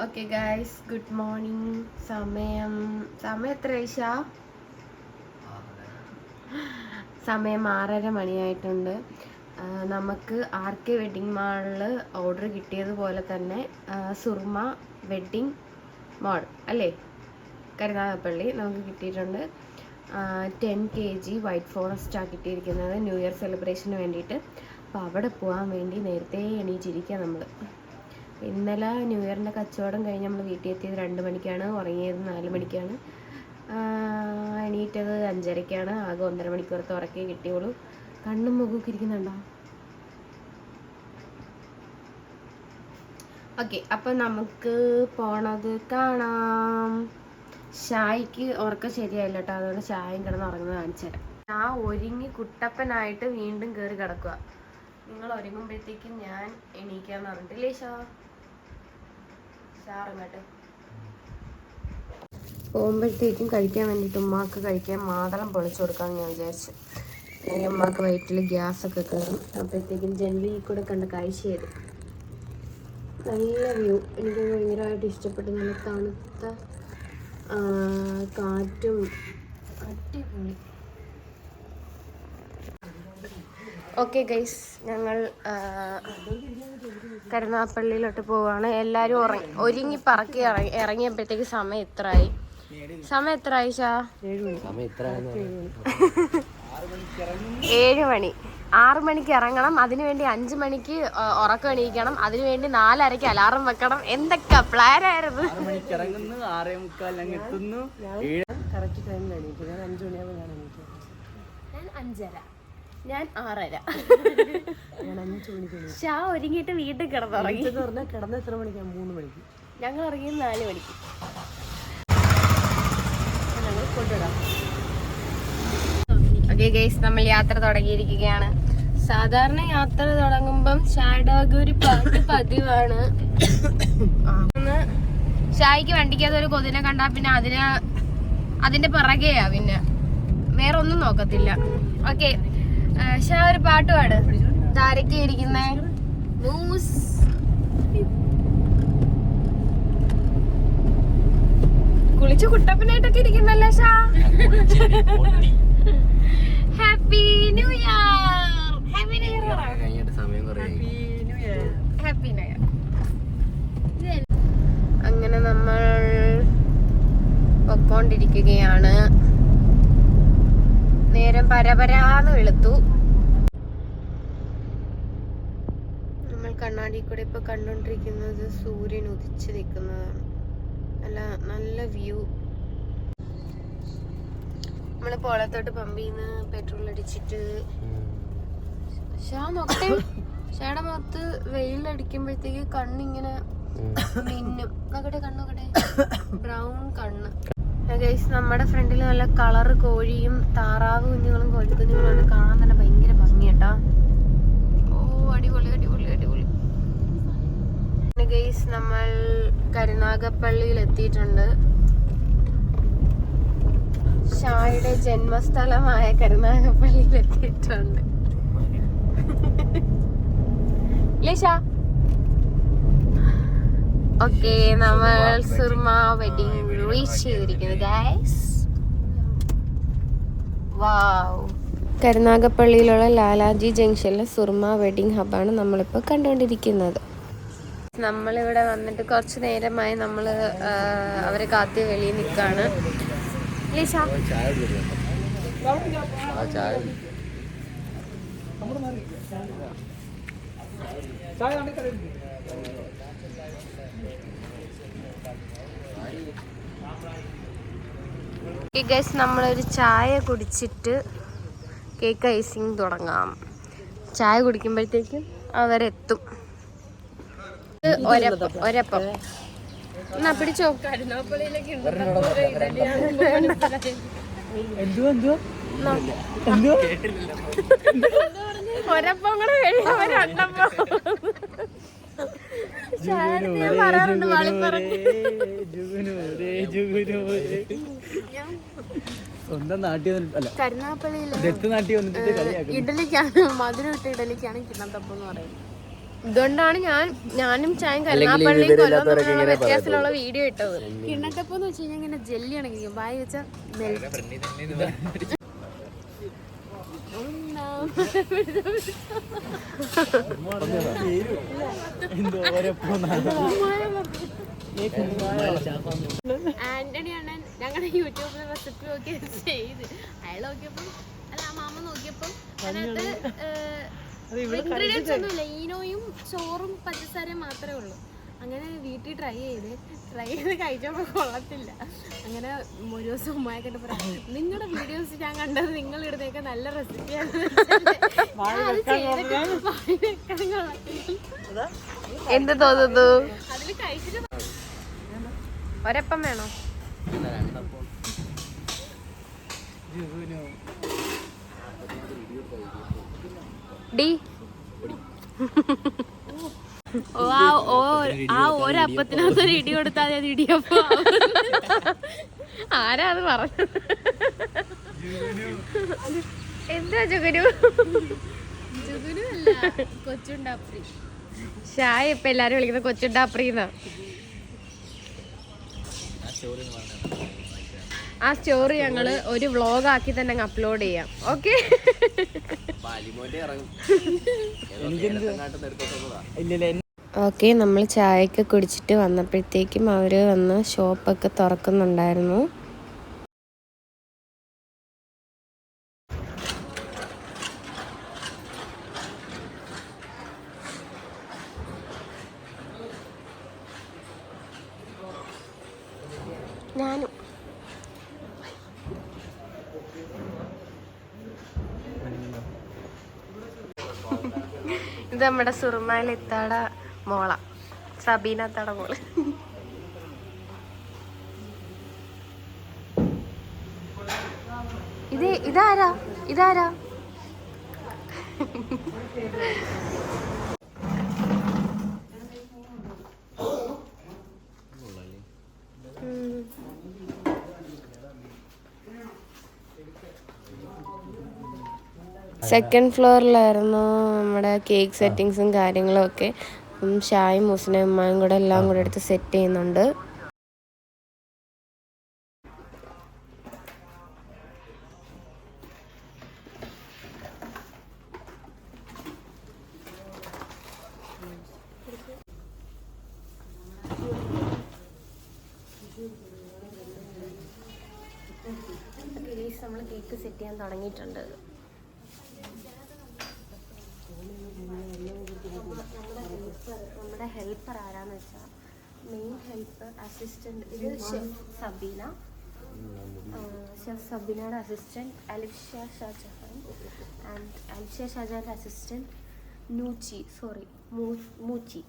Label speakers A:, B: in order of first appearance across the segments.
A: Okay guys good morning സമയം സമയം എത്ര ഏഷ സമയം ആറര മണിയായിട്ടുണ്ട്. നമുക്ക് ആർ കെ വെഡിങ് മാളിൽ ഓർഡർ കിട്ടിയതുപോലെ തന്നെ സുർമ വെഡിങ് മോൾ അല്ലേ? കരുനാഗപ്പള്ളി നമുക്ക് കിട്ടിയിട്ടുണ്ട്. ടെൻ കെ ജി വൈറ്റ് ഫോറസ്റ്റാണ് കിട്ടിയിരിക്കുന്നത് ന്യൂ ഇയർ സെലിബ്രേഷന് വേണ്ടിയിട്ട്. അപ്പോൾ അവിടെ പോകാൻ വേണ്ടി നേരത്തെ എണീച്ചിരിക്കുക നമ്മൾ ഇന്നലെ ന്യൂ ഇയറിന്റെ കച്ചവടം കഴിഞ്ഞ് നമ്മൾ വീട്ടിൽ എത്തിയത് രണ്ട് മണിക്കാണ് ഉറങ്ങിയത് നാല് മണിക്കാണ്. എണീറ്റത് അഞ്ചരയ്ക്കാണ് ആകെ ഒന്നര മണിക്കൂറത്തെ ഉറക്കേ കിട്ടിയുള്ളൂ. കണ്ണും മുഖമൊക്കെ ഇരിക്കുന്നുണ്ടോ? ഓക്കെ അപ്പം നമുക്ക് പോണത് കാണാം. ഷായ്ക്ക് ഉറക്കം ശരിയായില്ല കേട്ടോ അതുകൊണ്ട് ഷായും കിടന്ന് ഉറങ്ങുന്നത് കാണിച്ചു ഞാൻ ഒരുങ്ങി കുട്ടപ്പനായിട്ട് വീണ്ടും കയറി കിടക്കുക. നിങ്ങൾ ഒരുങ്ങുമ്പോഴത്തേക്കും ഞാൻ എണീക്കാന്ന് പറഞ്ഞിട്ടില്ലേ ഷാ? പോകുമ്പോഴത്തേക്കും കഴിക്കാൻ വേണ്ടിയിട്ട് ഉമ്മാക്ക് കഴിക്കാൻ മാതളം പൊളിച്ചു കൊടുക്കാമെന്ന് ഞാൻ വിചാരിച്ചു. അല്ലെങ്കിൽ ഉമ്മാക്ക് വയറ്റിൽ ഗ്യാസൊക്കെ കയറും. അപ്പോഴത്തേക്കും ജനലി കൂടെ കണ്ട കാഴ്ച ചെയ്തു നല്ല വ്യൂ. എനിക്ക് ഭയങ്കരമായിട്ട് ഇഷ്ടപ്പെട്ടു നല്ല തണുത്ത കാറ്റും അടിപൊളി. ഓക്കെ ഗൈസ് ഞങ്ങൾ കരുനാപ്പള്ളിയിലോട്ട് പോവുകയാണ് പോവാണ്. എല്ലാവരും ഉറങ്ങി ഒരുങ്ങി പറക്കി ഇറങ്ങി ഇറങ്ങിയപ്പോഴത്തേക്ക് സമയം എത്രയായി? സമയം എത്രയായി ഷാ? ഏഴ് മണി. ആറ് മണിക്ക് ഇറങ്ങണം. അതിനുവേണ്ടി അഞ്ച് മണിക്ക് ഉറക്കം എണീക്കണം. അതിനുവേണ്ടി നാലരയ്ക്ക് അലാറം വെക്കണം. എന്തൊക്കെ പ്ലാൻ ആയിരുന്നു?
B: ഞാൻ
A: അഞ്ചര. ഞാൻ ആറര.
B: ഞാൻ അഞ്ച് മണിക്ക് എണീക്കും
A: ഷാ ഒരുങ്ങിയിട്ട് വീട്ടിൽ കിടന്നുറങ്ങി.
B: എന്ന് പറഞ്ഞാൽ കിടന്ന എത്ര മണിക്കാണ് മൂന്ന് മണിക്ക്.
A: ഞങ്ങൾ ഇറങ്ങിയത് നാല് മണിക്ക്.
B: ഞങ്ങൾ കൊണ്ടുവിടാം.
A: ഓക്കെ ഗൈസ് നമ്മൾ യാത്ര തുടങ്ങിയിരിക്കുകയാണ്. സാധാരണ യാത്ര തുടങ്ങുമ്പം ഷാഡോഗ് ഒരു പാട്ട് പതിവാണ്. ഷായിക്ക് വണ്ടിക്കകത്ത് ഒരു കൊതിനെ കണ്ടാ പിന്നെ അതിന് അതിന്റെ പിറകെയാ പിന്നെ. വേറെ ഒന്നും നോക്കത്തില്ല. ഓക്കെ ഷാ ഒരു പാട്ട് പാട്. താരക്ക് ഇരിക്കുന്നേ? മൂസ് കുളിച്ച് കുട്ടപ്പനായിട്ടൊക്കെ ഇരിക്കുന്നല്ലേ Shah? Happy new year happy new year happy new year അങ്ങനെ നമ്മൾ പൊക്കോണ്ടിരിക്കുകയാണ് നേരം പരപരാന്ന് വെളുത്തു. നമ്മൾ കണ്ണാടി കൂടെ ഇപ്പൊ കണ്ടോണ്ടിരിക്കുന്നത് സൂര്യൻ ഉദിച്ചു നിൽക്കുന്നതാണ്. നല്ല നല്ല വ്യൂ. നമ്മൾ പോളത്തോട്ട് പമ്പിന്ന് പെട്രോൾ അടിച്ചിട്ട് ഷാ നോക്കട്ടെ ഷായുടെ മുഖത്ത് വെയിലടിക്കുമ്പോഴത്തേക്ക് കണ്ണിങ്ങനെ മിന്നും. നോക്കട്ടെ കണ്ണോക്കട്ടെ. ബ്രൗൺ കണ്ണ്. ഗൈസ് നമ്മുടെ ഫ്രണ്ടിൽ നല്ല കളർ കോഴിയും താറാവ് കുഞ്ഞുങ്ങളും കോഴിക്കുഞ്ഞുങ്ങളും കാണാൻ തന്നെ ഭയങ്കര ഭംഗി കേട്ടോ. ഓ അടിപൊളി അടിപൊളി അടിപൊളി. ഗൈസ് നമ്മൾ കരുനാഗപ്പള്ളിയിൽ എത്തിയിട്ടുണ്ട്. ഷായുടെ ജന്മസ്ഥലമായ കരുനാഗപ്പള്ളിയിൽ എത്തിയിട്ടുണ്ട്. ഇല്ലേ ഷാ? ഓക്കെ നമ്മൾ സുർമ വെഡിങ് റീച്ച് ചെയ്തിരിക്കുന്നു ഗൈസ് വാവ് കരുനാഗപ്പള്ളിയിലുള്ള ലാലാജി ജംഗ്ഷനിലെ സുർമ വെഡിങ് ഹബാണ് നമ്മളിപ്പോൾ കണ്ടുകൊണ്ടിരിക്കുന്നത്. നമ്മളിവിടെ വന്നിട്ട് കുറച്ച് നേരമായി നമ്മൾ അവരെ കാത്തി വെളിയിൽ നിൽക്കുകയാണ് ലീഷ
C: ചായ കുടിക്കുന്നു. ആ ചായ കുടി.
A: ഗസ് നമ്മളൊരു ചായ കുടിച്ചിട്ട് കേക്ക് ഐസിങ് തുടങ്ങാം. ചായ കുടിക്കുമ്പോഴത്തേക്കും അവരെത്തും. ഒരപ്പം എന്നാ പിടിച്ചോ? ഒരപ്പം കൂടെ കഴിയുമ്പോ രണ്ടപ്പം
C: സ്വന്തം നാട്ടിൽ വന്നിട്ട് അല്ല ദത്ത് നാട്ടിൽ വന്നിട്ട്
A: ഇഡലിക്കാണ് മധുരം ഇട്ട് ഇഡലിക്കാണ് കിണ്ണത്തപ്പം എന്ന് പറയുന്നത്. ഇതുകൊണ്ടാണ് ഞാൻ ഞാനും ചായം
C: കല്ലാപ്പള്ളി
A: കൊല്ലം വ്യത്യാസത്തിലുള്ള വീഡിയോ ഇട്ടത്. കിണ്ണത്തപ്പം എന്ന് വെച്ച് കഴിഞ്ഞാൽ ഇങ്ങനെ ജെല്ലി ആണെങ്കിൽ വായി വെച്ച ആന്റണി അണ്ണൻ ഞങ്ങളുടെ യൂട്യൂബിൽ റെസിപ്പി നോക്കി ചെയ്ത്. അയാൾ നോക്കിയപ്പം അല്ല ആ മാമ നോക്കിയപ്പം അതിനകത്ത് ഇൻഗ്രീഡിയൻസ് ഒന്നുമില്ല. ഈനോയും ചോറും പഞ്ചസാരയും മാത്രമേ ഉള്ളൂ. അങ്ങനെ വീട്ടിൽ ട്രൈ ചെയ്ത് ട്രൈ ചെയ്ത് കഴിച്ചപ്പോൾ കൊള്ളത്തില്ല. അങ്ങനെ ഒരു ദിവസം ഉമ്മയൊക്കെ പറയാം നിങ്ങളുടെ വീഡിയോസ് ഞാൻ കണ്ടത് നിങ്ങൾ ഇടുന്നേക്ക് നല്ല റെസിപ്പിയാണ് എന്ത് തോന്നുന്നു? അതിൽ കഴിച്ചിട്ട് ഒരപ്പം വേണോ? ഡി. ഓ ആ ഓ ആ ഒരപ്പത്തിനകത്ത് ഒരു ഇടി കൊടുത്താൽ മതി അത് ഇടിയപ്പോ ആരാ അത് പറഞ്ഞത്? എന്താ കൊച്ചുണ്ടാപ്രി. ഷായ ഇപ്പൊ എല്ലാരും വിളിക്കുന്നത് കൊച്ചുണ്ടാപ്രീന്നാ. ആ സ്റ്റോറി ഞങ്ങൾ ഒരു വ്ലോഗ് ആക്കി തന്നെ അങ്ങ് അപ്ലോഡ് ചെയ്യാം. ഓക്കെ?
C: പാലിമോന്റെ
A: ഓക്കെ നമ്മൾ ചായയൊക്കെ കുടിച്ചിട്ട് വന്നപ്പോഴത്തേക്കും അവർ വന്ന് ഷോപ്പൊക്കെ തുറക്കുന്നുണ്ടായിരുന്നു. ഞാനും. ഇത് നമ്മുടെ സുറുമാലിത്താട മോള. സബീന തട മോൾ. ഇത് ഇതാരാ? ഇതാരാ? സെക്കൻഡ് ഫ്ലോറിലായിരുന്നു നമ്മുടെ കേക്ക് സെറ്റിങ്സും കാര്യങ്ങളും ഒക്കെ. ഉം ഷായും മുസ്ലിം അമ്മയും കൂടെ എല്ലാം കൂടെ എടുത്ത് സെറ്റ് ചെയ്യുന്നുണ്ട്. നമ്മൾ കേക്ക് സെറ്റ് ചെയ്യാൻ തുടങ്ങിയിട്ടുണ്ട് നമ്മുടെ ഹെൽപ്പർ ആരാന്ന് വെച്ചാൽ മെയിൻ ഹെൽപ്പർ അസിസ്റ്റന്റ് ഇത് ഷെഫ് സബീന. ഷെഫ് സബീനയുടെ assistant Alisha Shajahan and Alisha ഷാജഹാന്റെ assistant Noochi sorry Moochi.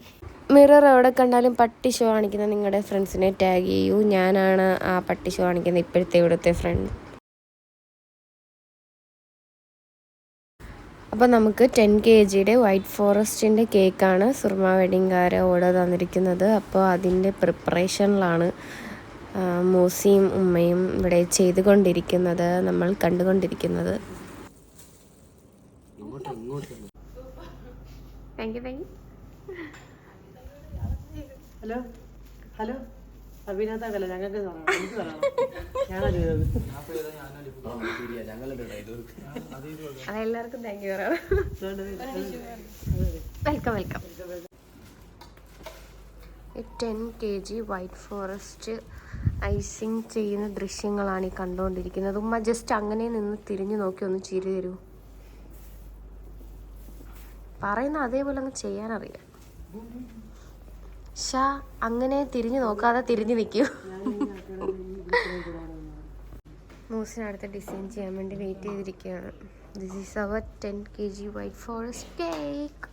A: Mirror എവിടെ കണ്ടാലും പട്ടി ഷോ കാണിക്കുന്ന നിങ്ങളുടെ ഫ്രണ്ട്സിനെ ടാഗ് ചെയ്യൂ. ഞാനാണ് ആ പട്ടി ഷോ കാണിക്കുന്ന ഇപ്പോഴത്തെ ഇവിടുത്തെ ഫ്രണ്ട് അപ്പോൾ നമുക്ക് ടെൻ കെ ജിയുടെ വൈറ്റ് ഫോറസ്റ്റിന്റെ കേക്കാണ് സുർമ വെഡിങ്കാര് ഓർഡർ തന്നിരിക്കുന്നത്. അപ്പോൾ അതിന്റെ പ്രിപ്പറേഷനിലാണ് മൂസിയും ഉമ്മയും ഇവിടെ ചെയ്തുകൊണ്ടിരിക്കുന്നത് നമ്മൾ കണ്ടുകൊണ്ടിരിക്കുന്നത്. Thank you thank you
B: hello hello അഭിനേതാക്കല്ല ഞങ്ങൾക്ക് പറയണം എനിക്ക് പറയണം ഞാനാ ചെയ്തത്.
A: അതെല്ലാവർക്കും thank you welcome welcome. Ten K G white forest icing ചെയ്യുന്ന ദൃശ്യങ്ങളാണ് ഈ കണ്ടുകൊണ്ടിരിക്കുന്നത്. ഉമ്മ ജസ്റ്റ് അങ്ങനെ നിന്ന് തിരിഞ്ഞു നോക്കി ഒന്ന് ചിരി തരൂ. പറയുന്ന അതേപോലെ അങ്ങ് ചെയ്യാനറിയാം. ഷാ അങ്ങനെ തിരിഞ്ഞു നോക്കാതെ തിരിഞ്ഞു നിൽക്കൂ. മൂസിനടുത്ത് ഡിസൈൻ ചെയ്യാൻ വേണ്ടി വെയിറ്റ് ചെയ്തിരിക്കുകയാണ്. This is our ten K G white forest cake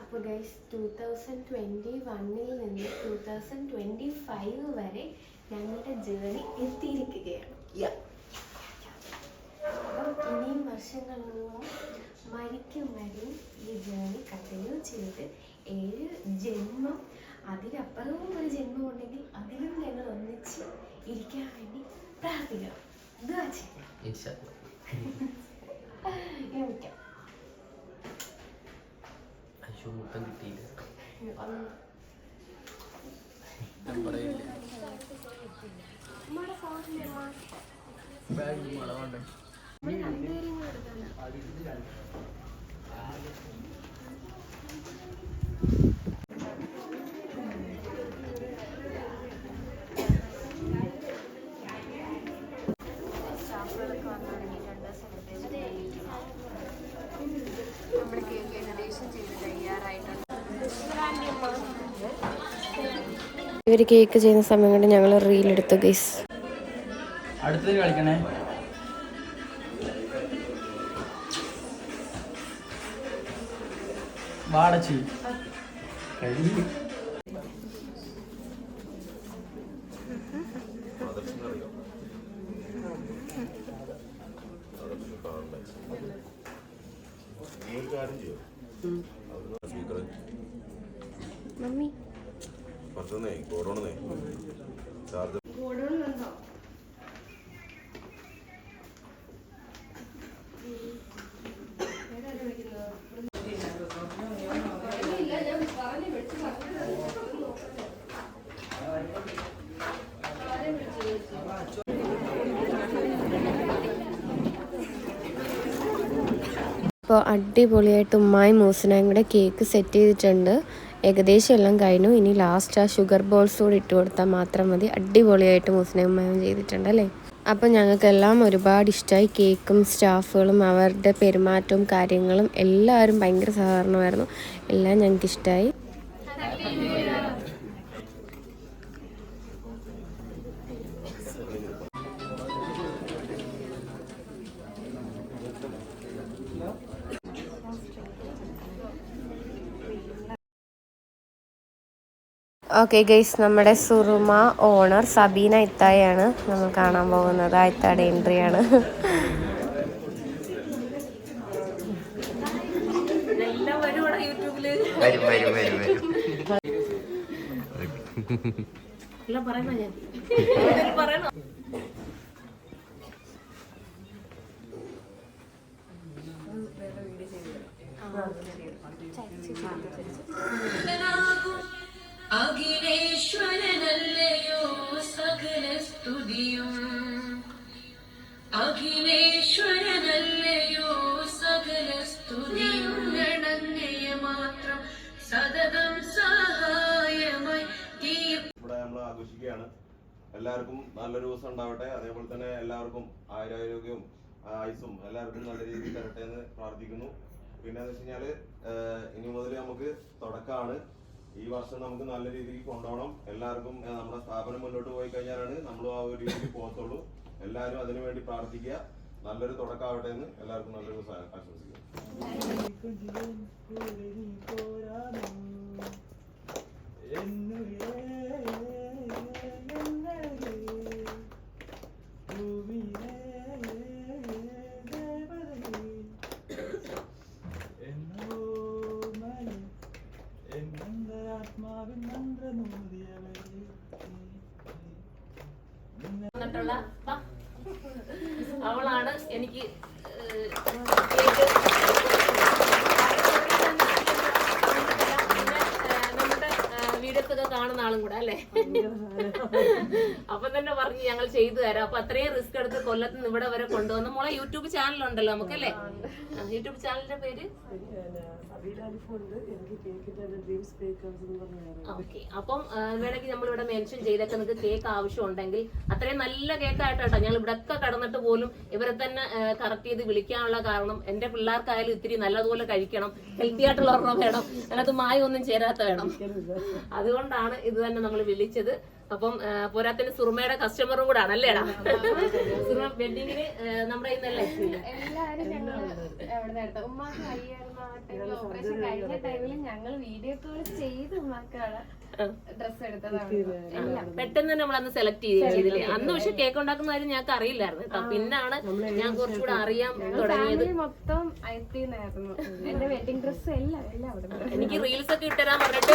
A: അപ്പോൾ ഗൈസ് ടു തൗസൻഡ് ട്വന്റി വണ്ണിൽ നിന്ന് ടു തൗസൻഡ് ട്വന്റി ഫൈവ് വരെ ഞങ്ങളുടെ ജേണി എത്തിയിരിക്കുകയാണ്. അപ്പം ഇനിയും വർഷങ്ങളോളം മരിക്കും വരെയും ഈ ജേണി കണ്ടിന്യൂ ചെയ്ത് ഏഴ് ജന്മം. അതിനപ്പുറവും ഒരു ജന്മം ഉണ്ടെങ്കിൽ അതിലും ഞങ്ങൾ ഒന്നിച്ച് ഇരിക്കാൻ വേണ്ടി പ്രാർത്ഥിക്കണം. ഇതാ ചെയ്യാം.
C: മുട്ടം കിട്ടിയില്ല. ബാഗ് മഴ വേണ്ടേ
A: ഇവർ കേക്ക് ചെയ്യുന്ന സമയം കൊണ്ട് ഞങ്ങൾ റീൽ എടുത്തു ഗൈസ്
C: അടുത്തത് കളിക്കണേ. വാടച്ചി കഴിഞ്ഞു
A: മമ്മി.
D: പറ്റുന്നേ കൊറോണന്നേ. ചാർജ്
A: ഇപ്പോൾ അടിപൊളിയായിട്ട് ഉമ്മായും മൂസിനായും കൂടെ കേക്ക് സെറ്റ് ചെയ്തിട്ടുണ്ട്. ഏകദേശം എല്ലാം കഴിഞ്ഞു. ഇനി ലാസ്റ്റ് ആ ഷുഗർ ബോൾസ് കൂടി ഇട്ട് കൊടുത്താൽ മാത്രം മതി. അടിപൊളിയായിട്ട് മൂസനയും ഉമ്മയും ചെയ്തിട്ടുണ്ട് അല്ലേ? അപ്പം ഞങ്ങൾക്കെല്ലാം ഒരുപാട് ഇഷ്ടമായി കേക്കും സ്റ്റാഫുകളും അവരുടെ പെരുമാറ്റവും കാര്യങ്ങളും എല്ലാവരും ഭയങ്കര സഹകരണമായിരുന്നു. എല്ലാം ഞങ്ങൾക്ക് ഇഷ്ടമായി ഓക്കെ ഗൈസ് നമ്മുടെ സുറുമ ഓണർ സബീന ഇത്തായാണ് നമ്മൾ കാണാൻ പോകുന്നത്. ആ ഇത്താടെ എൻട്രിയാണ്
C: വരും
E: അഖിലേശ്വരനല്ലയോ സകല സ്തുതിയും. അഖിലേശ്വരനല്ലയോ സകല സ്തുതിയും. ഗണനയ മാത്രം സതതം സഹായമായി തീർ
D: ഇവിടെ നമ്മൾ ആഘോഷിക്കുകയാണ്. എല്ലാവർക്കും നല്ലൊരു ദിവസം ഉണ്ടാവട്ടെ. അതേപോലെ തന്നെ എല്ലാവർക്കും ആയുരാരോഗ്യവും ആയുസും എല്ലാവർക്കും നല്ല രീതിയിൽ തരട്ടെ എന്ന് പ്രാർത്ഥിക്കുന്നു. പിന്നെ എന്ന് വെച്ച് കഴിഞ്ഞാൽ ഇനി മുതൽ നമുക്ക് തുടക്കമാണ്. ഈ വർഷം നമുക്ക് നല്ല രീതിയിൽ കൊണ്ടുപോകണം. എല്ലാവർക്കും നമ്മുടെ സ്ഥാപനം മുന്നോട്ട് പോയി കഴിഞ്ഞാലാണ് നമ്മളും ആ ഒരു രീതിയിൽ പോകത്തുള്ളൂ. എല്ലാവരും അതിനു വേണ്ടി പ്രാർത്ഥിക്കുക. നല്ലൊരു തുടക്കാവട്ടെ എന്ന് എല്ലാവർക്കും നല്ലൊരു ആശംസിക്കുന്നു
E: വന്നിട്ടുള്ള വാ. അവളാണ് എനിക്ക് ഏഹ്, കേക്ക് പിന്നെ, ഏഹ്, നമ്മുടെ വീഡിയോസ് ഒക്കെ കാണുന്ന ആളും കൂടെ അല്ലേ അപ്പൊ തന്നെ പറഞ്ഞു ഞങ്ങൾ ചെയ്തു തരാം. അപ്പൊ അത്രയും റിസ്ക് എടുത്ത് കൊല്ലത്ത് നിന്ന് ഇവിടെ വരെ കൊണ്ടുവന്ന് മോളെ യൂട്യൂബ് ചാനൽ ഉണ്ടല്ലോ നമുക്കല്ലേ യൂട്യൂബ് ചാനലിന്റെ പേര്? അപ്പം വേണമെങ്കിൽ നമ്മൾ ഇവിടെ മെൻഷൻ ചെയ്തൊക്കെ നിങ്ങൾക്ക് കേക്ക് ആവശ്യം ഉണ്ടെങ്കിൽ അത്രയും നല്ല കേക്ക് ഞങ്ങൾ ഇവിടെ ഒക്കെ കടന്നിട്ട് പോലും ഇവരെ തന്നെ കറക്റ്റ് ചെയ്ത് വിളിക്കാനുള്ള കാരണം എന്റെ പിള്ളേർക്കായാലും ഇത്തിരി നല്ലതുപോലെ കഴിക്കണം. ഹെൽത്തി ആയിട്ടുള്ള വേണം. അതിനകത്ത് മായൊന്നും ചേരാത്ത വേണം. അതുകൊണ്ടാണ് ഇത് തന്നെ നമ്മൾ വിളിച്ചത്. അപ്പം പോരാത്തിന് സുറുമയുടെ കസ്റ്റമറും കൂടെ ആണ് അല്ലേടാ സുറുമ വെഡിങ്ങിന് നമ്മുടെ ഇന്നല്ലേ
A: എല്ലാരും ഞങ്ങൾ ഉമ്മാക്ക് വയ്യായിരുന്നു ഓപ്പറേഷൻ കഴിഞ്ഞ ടൈമിൽ ഞങ്ങൾ വീഡിയോ കോൾ ചെയ്ത് ഉമ്മാക്കാണ്
E: പെട്ടെന്ന് തന്നെ നമ്മളന്ന് സെലക്ട് ചെയ്തില്ലേ? അന്ന് പക്ഷെ കേക്ക് ഉണ്ടാക്കുന്ന കാര്യം ഞങ്ങൾക്ക് അറിയില്ലായിരുന്നു കേട്ടോ. പിന്നാണ് ഞാൻ കുറച്ചുകൂടെ അറിയാൻ തുടങ്ങിയത്.
A: മൊത്തം എന്റെ വെഡിങ് ഡ്രസ് എല്ലാം
E: എനിക്ക് റീൽസ് ഒക്കെ ഇട്ടുതരാൻ പറഞ്ഞിട്ട്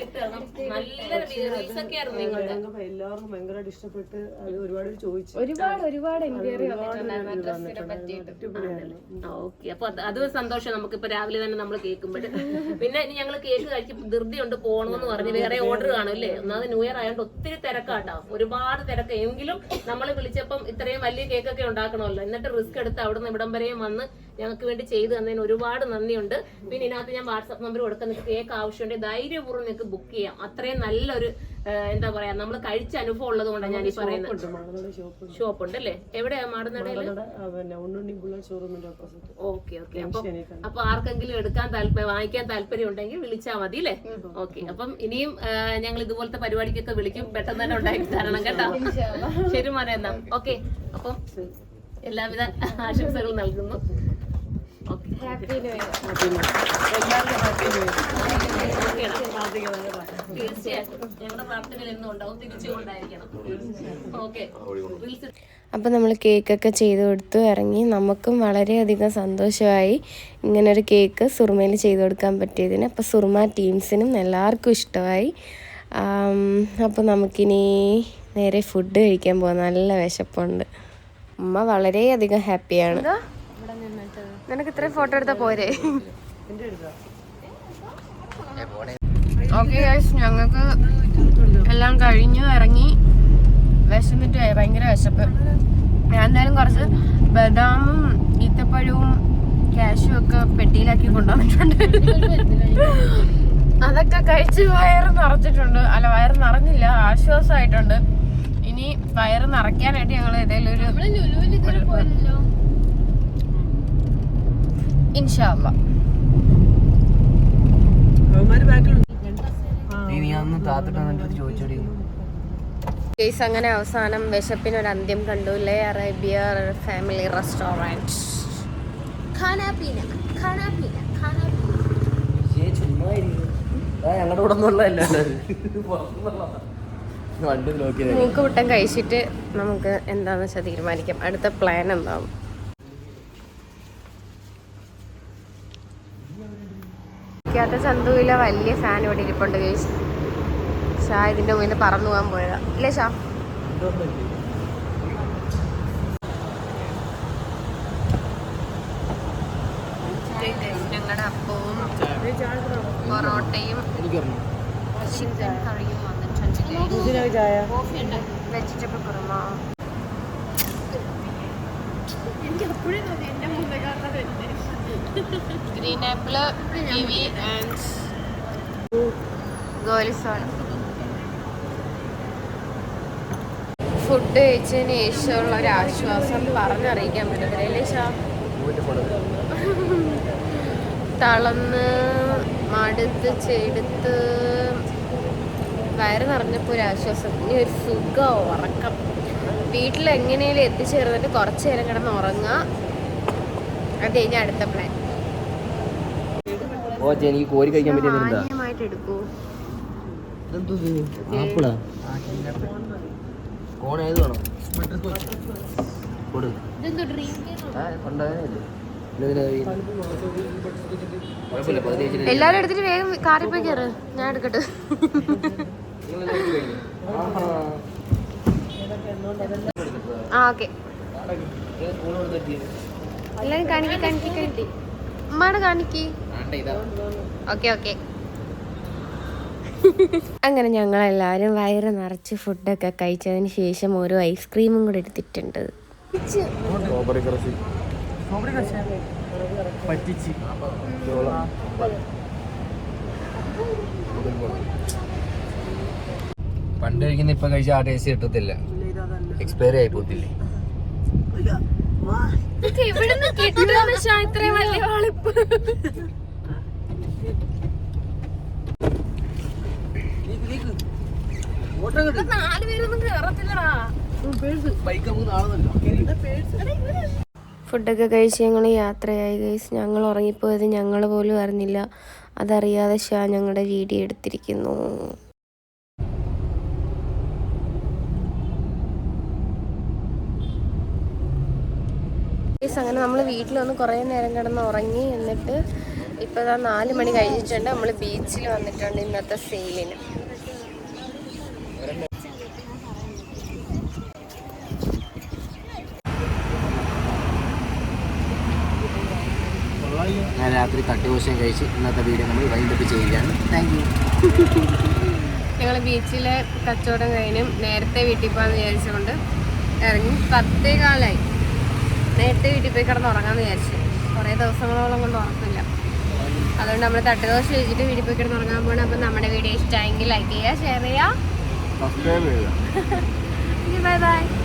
E: ഒക്കെ ഇട്ട് തരണം. നല്ല റീൽസ് ഒക്കെ ആയിരുന്നു നിങ്ങളുടെ.
B: എല്ലാവർക്കും ഭയങ്കരമായിട്ട് ഇഷ്ടപ്പെട്ട് അത് ഒരുപാട് ചോദിച്ചു.
A: ഒരുപാട് ഒരുപാട് എൻക്വയറി
E: ഓക്കെ അപ്പൊ അത് സന്തോഷം. നമുക്ക് ഇപ്പൊ രാവിലെ തന്നെ നമ്മൾ കേൾക്കുമ്പോൾ പിന്നെ ഇനി ഞങ്ങൾ കേക്ക് കഴിക്കും ഉണ്ട് പോകണമെന്ന് പറഞ്ഞ് വേറെ ഓർഡർ കാണും അല്ലേ? ഒന്നാമത് ന്യൂ ഇയർ ആയതുകൊണ്ട് ഒത്തിരി തിരക്കാട്ടോ. ഒരുപാട് തിരക്ക്. എങ്കിലും നമ്മൾ വിളിച്ചപ്പം ഇത്രയും വലിയ കേക്കൊക്കെ ഉണ്ടാക്കണമല്ലോ. എന്നിട്ട് റിസ്ക് എടുത്ത് അവിടെ നിന്ന് ഇവിടം വരെയും വന്ന് ഞങ്ങൾക്ക് വേണ്ടി ചെയ്തു തന്നതിന് ഒരുപാട് നന്ദിയുണ്ട്. പിന്നെ ഇതിനകത്ത് ഞാൻ വാട്സാപ്പ് നമ്പർ കൊടുക്കാൻ നിങ്ങൾക്ക് കേക്ക് ആവശ്യമുണ്ടെങ്കിൽ ധൈര്യപൂർവം നിങ്ങൾക്ക് ബുക്ക് ചെയ്യാം. അത്രയും നല്ലൊരു എന്താ പറയാ നമ്മൾ കഴിച്ച അനുഭവം ഉള്ളത് കൊണ്ടാണ് ഞാൻ ഈ പറയുന്നത്.
B: ഷോപ്പ് ഉണ്ട്
E: അല്ലേ എവിടെയാ മാടുന്നടയിൽ ഓക്കെ ഓക്കെ. അപ്പൊ ആർക്കെങ്കിലും എടുക്കാൻ താല്പര്യം വാങ്ങിക്കാൻ താല്പര്യം ഉണ്ടെങ്കിൽ വിളിച്ചാൽ മതി അല്ലേ? ഓക്കെ. അപ്പം ഇനിയും ഞങ്ങൾ ഇതുപോലത്തെ പരിപാടിക്കൊക്കെ വിളിക്കും. പെട്ടെന്ന് തന്നെ ഉണ്ടാക്കി തരണം കേട്ടോ. ശരി മോനെ എന്നാ. ഓക്കെ. അപ്പം എല്ലാവിധ ആശംസകളും നൽകുന്നു.
A: ഹാപ്പി ന്യൂ ഇയർ
B: എല്ലാവർക്കും ഹാപ്പി ന്യൂ ഇയർ
E: തീർച്ചയായിട്ടും ഞങ്ങളുടെ പ്രാർത്ഥനയിൽ എന്നും ഉണ്ടാവും തിരിച്ചും ഉണ്ടായിരിക്കണം ഓക്കെ
A: അപ്പോൾ നമ്മൾ കേക്കൊക്കെ ചെയ്ത് കൊടുത്തു ഇറങ്ങി. നമുക്കും വളരെയധികം സന്തോഷമായി ഇങ്ങനൊരു കേക്ക് സുറുമയിൽ ചെയ്തു കൊടുക്കാൻ പറ്റിയതിന്. അപ്പോൾ സുറുമ ടീംസിനും എല്ലാവർക്കും ഇഷ്ടമായി. അപ്പോൾ നമുക്കിനി നേരെ ഫുഡ് കഴിക്കാൻ പോകാം നല്ല വിശപ്പുണ്ട്. ഉമ്മ വളരെയധികം ഹാപ്പിയാണ് നിനക്ക് ഇത്രയും ഫോട്ടോ എടുത്താൽ പോരെ? ഓക്കെ ഗൈസ് ഞങ്ങൾക്ക് എല്ലാം കഴിഞ്ഞു ഇറങ്ങി. വിശന്നിട്ട് ഭയങ്കര വിശപ്പ്. ഞാൻ എന്തായാലും കുറച്ച് ബദാമും ഈത്തപ്പഴവും കാശും ഒക്കെ പെട്ടിയിലാക്കി കൊണ്ടുവന്നിട്ടുണ്ട്. അതൊക്കെ കഴിച്ച് വയറ് നിറച്ചിട്ടുണ്ട്. അല്ല വയറ് നിറഞ്ഞില്ല ആശ്വാസമായിട്ടുണ്ട്. ഇനി വയറ് നിറയ്ക്കാനായിട്ട് ഞങ്ങൾ ഏതെങ്കിലും ഒരു ഇൻഷാല്ല കേസ് അങ്ങനെ അവസാനം വിശപ്പിന് ഒരു അന്ത്യം കണ്ടു ലേ അറേബ്യ ഫാമിലി റെസ്റ്റോറന്റ് ഖാനാപീന ഖാനാപീന ഖാനാപീന
C: ചുമ്മാ ഞങ്ങളുടെ കൂടെ ഒന്നുള്ളതല്ല വണ്ടി നോക്കിയത്
A: മൂക്ക് വിട്ടം കഴിച്ചിട്ട് നമുക്ക് എന്താന്ന് വെച്ചാൽ തീരുമാനിക്കാം. അടുത്ത പ്ലാൻ എന്താവും? ാത്ത ചന്തുവിലെ വലിയ ഫാൻ ഇവിടെ ഇരിപ്പുണ്ട് കേസ് ഷാ ഇതിന്റെ മുന്നിൽ പറന്നു പോകാൻ പോയതാ. ഇല്ലേ ഷാ? ഞങ്ങളുടെ അപ്പവും പൊറോട്ടയും
C: എനിക്കറിഞ്ഞു
A: ചിക്കൻ കറിയും വന്നിട്ടുണ്ട്
B: ഇതിനൊക്കെ ചായ?
A: Vegetable kurma. Green apple kiwi and ഗോലിസാണ് food കഴിച്ചതിന് ശേഷമുള്ള ഒരു ആശ്വാസം പറഞ്ഞറിയിക്കാൻ പറ്റത്തില്ല തളന്ന് മടുത്ത് ചെടുത്ത് വയറ് നിറഞ്ഞപ്പോൾ ഒരു ആശ്വാസം. ഇനി ഒരു സുഖ ഉറക്കം. വീട്ടിൽ എങ്ങനെയും എത്തിച്ചേർന്നിട്ട് കുറച്ച് നേരം കിടന്ന് ഉറങ്ങുക. അത് കഴിഞ്ഞ അടുത്ത പ്ലാൻ
C: ഓ ചേ, എനിക്ക് കോരി കഴിക്കാൻ പറ്റിയ ആപ്പിളാ? കോൺ ഏത് വേണം? കൊടു
A: എല്ലാവരും എടുത്തിട്ട് വേഗം കാറി പോയി കയറ് ഞാൻ എടുക്കട്ടെ. ആ ഓക്കെ. എല്ലാവരും കാണിക്കി കാണിക്കി കാണിക്കി. ഉമ്മാടെ കാണിക്കി. Okay okay. അങ്ങനെ ഞങ്ങൾ എല്ലാവരും വയറ് നിറച്ച് ഫുഡൊക്കെ കഴിച്ചതിന് ശേഷം ഓരോ ഐസ്ക്രീമും കൂടെ എടുത്തിട്ടുണ്ട്.
C: പണ്ട് കഴിക്കുന്ന ഇപ്പൊ കഴിച്ച ആ ടേസ്റ്റ് കിട്ടത്തില്ല. എക്സ്പയറി ആയി പോത്തില്ലേ.
A: ഫുഡൊക്കെ കഴിച്ച് ഞങ്ങൾ യാത്രയായി ഗൈസ് ഞങ്ങൾ ഉറങ്ങിപ്പോയത് ഞങ്ങൾ പോലും അറിഞ്ഞില്ല. അതറിയാതെ ഷാ ഞങ്ങളുടെ വീഡിയോ എടുത്തിരിക്കുന്നു. അങ്ങനെ നമ്മൾ വീട്ടിൽ വന്ന് കുറേ നേരം കിടന്ന് ഉറങ്ങി എന്നിട്ട് ഇപ്പോൾ ഇതാ നാല് മണി കഴിഞ്ഞിട്ടുണ്ട്. നമ്മൾ ബീച്ചിൽ വന്നിട്ടുണ്ട് ഇന്നത്തെ സെയിലിന്
C: ഞാൻ രാത്രി കട്ടുകോശം കഴിച്ച് ഇന്നത്തെ വീഡിയോ നമ്മൾ വൈകിട്ട് ചെയ്യുകയാണ്. താങ്ക് യു
A: ഞങ്ങൾ ബീച്ചിലെ കച്ചവടം കഴിഞ്ഞും നേരത്തെ വീട്ടിൽ പോകാമെന്ന് വിചാരിച്ചുകൊണ്ട് ഇറങ്ങി. പത്തേ കാലായി. നേരത്തെ വീട്ടിൽ പോയി കിടന്ന് ഉറങ്ങാന്ന് വിചാരിച്ചു. കുറേ ദിവസങ്ങളോളം കൊണ്ട് ഉറക്കില്ല അതുകൊണ്ട് നമ്മൾ തട്ടുദോശ കഴിച്ചിട്ട് വീട്ടിൽ പോയി കിടന്ന് ഉറങ്ങാൻ പോകണം അപ്പം നമ്മുടെ വീഡിയോ ഇഷ്ടമായെങ്കിൽ ലൈക്ക് ചെയ്യുക ഷെയർ
C: ചെയ്യുക.
A: Bye bye